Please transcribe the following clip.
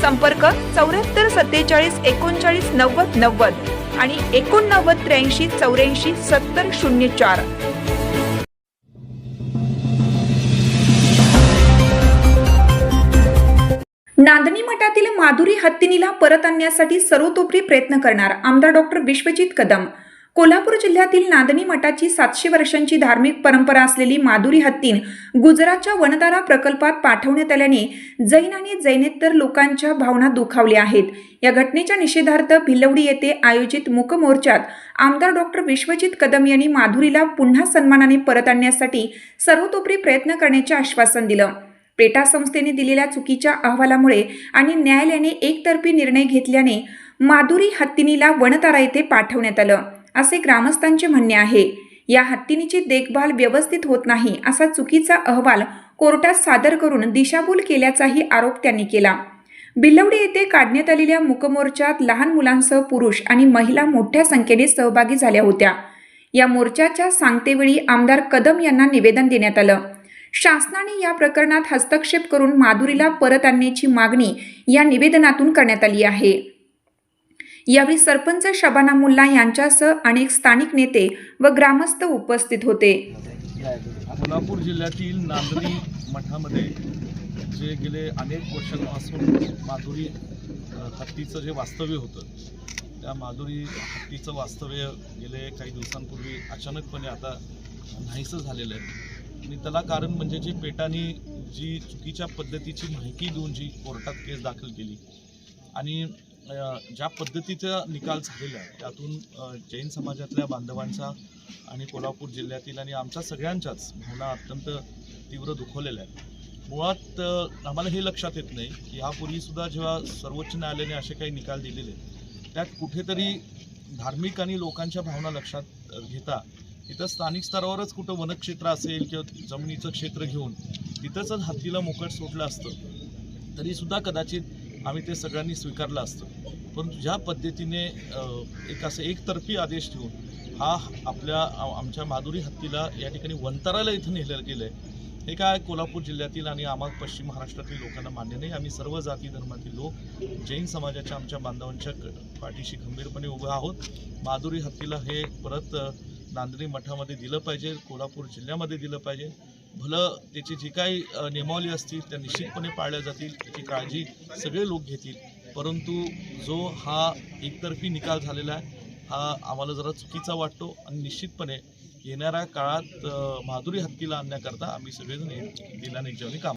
संपर्क चौऱ्याहत्तर सत्तेचाळीस एकोणचाळीस नव्वद नव्वद आणि एकोणनव्वद त्र्याऐंशी चौऱ्याऐंशी सत्तर शून्य चार. नांदणी मठातील माधुरी हत्तीनीला परत आणण्यासाठी सर्वतोपरी प्रयत्न करणार आमदार डॉक्टर विश्वजित कदम. कोल्हापूर जिल्ह्यातील नांदणी मठाची सातशे वर्षांची धार्मिक परंपरा असलेली माधुरी हत्तीन गुजरातच्या वनदारा प्रकल्पात पाठवण्यात आल्याने जैन आणि जैनेतर लोकांच्या भावना दुखावल्या आहेत. या घटनेच्या निषेधार्थ भिलवडी येथे आयोजित मुकमोर्चात आमदार डॉक्टर विश्वजित कदम यांनी माधुरीला पुन्हा सन्मानाने परत आणण्यासाठी सर्वतोपरी प्रयत्न करण्याचे आश्वासन दिलं. पेटा संस्थेने दिलेल्या चुकीच्या अहवालामुळे आणि न्यायालयाने एकतर्फी निर्णय घेतल्याने माधुरी हत्तीनीला वनतारा येथे पाठवण्यात आलं. असे ग्रामस्थांचे म्हणणे आहे. या हत्तीनीची देखभाल व्यवस्थित होत नाही असा चुकीचा अहवाल कोर्टात सादर करून दिशाभूल केल्याचाही आरोप त्यांनी केला. बिलवडी येथे काढण्यात आलेल्या मुकमोर्चात लहान मुलांसह पुरुष आणि महिला मोठ्या संख्येने सहभागी झाल्या होत्या. या मोर्चाच्या सांगतेवेळी आमदार कदम यांना निवेदन देण्यात आलं. शासनाने या प्रकरणात हस्तक्षेप करून माधुरीला परत आणण्याची मागणी या निवेदनातून करण्यात आली आहे. यावेळी सरपंच शबाना मुल्ला यांच्यासह अनेक स्थानिक नेते व ग्रामस्थ उपस्थित होते. कोल्हापूर जिल्ह्यातील नांदणी मठामध्ये जे गेले अनेक वर्षांपासून माधुरी हत्तीचं जे वास्तव्य होतं त्या माधुरी हत्तीचं वास्तव्य गेले काही दिवसांपूर्वी अचानकपणे आता नाहीसं झालेलं आहे. आणि त्याला कारण म्हणजे जी पेटानी जी चुकीच्या पद्धतीची माहिती देऊन जी कोर्टात केस दाखल केली आणि ज्या पद्धतीचा निकाल झालेला आहे त्यातून जैन समाजातल्या बांधवांचा आणि कोल्हापूर जिल्ह्यातील आणि आमच्या सगळ्यांच्याच भावना अत्यंत तीव्र दुखवलेल्या आहेत. मुळात आम्हाला हे लक्षात येत नाही की यापूर्वीसुद्धा जेव्हा सर्वोच्च न्यायालयाने असे काही निकाल दिलेले त्यात कुठेतरी धार्मिक आणि लोकांच्या भावना लक्षात घेता तिथं स्थानिक स्तरावरच कुठं वनक्षेत्र असेल किंवा जमिनीचं क्षेत्र घेऊन तिथंच हत्तीला मोकट सोडलं असतं तरीसुद्धा कदाचित आम्ही ते सगळ्यांनी स्वीकारलं असतं. परंतु ज्या पद्धतीने एक असं एकतर्फी आदेश ठेवून हा आपल्या आमच्या माधुरी हत्तीला या ठिकाणी वंतराला इथं नेलं गेलं आहे हे काय कोल्हापूर जिल्ह्यातील आणि आम्हा पश्चिम महाराष्ट्रातील लोकांना मान्य नाही. आम्ही सर्व जाती धर्मातील लोक जैन समाजाच्या आमच्या बांधवांच्या पाठीशी खंबीरपणे उभे आहोत. माधुरी हत्तीला हे परत नांदणी मठामध्ये दिलं पाहिजे कोल्हापूर जिल्ह्यामध्ये दिलं पाहिजे. भलं त्याची जी काही नियमावली असतील त्या निश्चितपणे पाळल्या जातील त्याची काळजी सगळे लोक घेतील. परंतु जो हा एकतर्फी निकाल झालेला आहे हा आम्हाला जरा चुकीचा वाटतो आणि निश्चितपणे येणाऱ्या काळात माधुरी हत्तीला आणण्याकरता आम्ही सगळेजण दिला दिलाने काम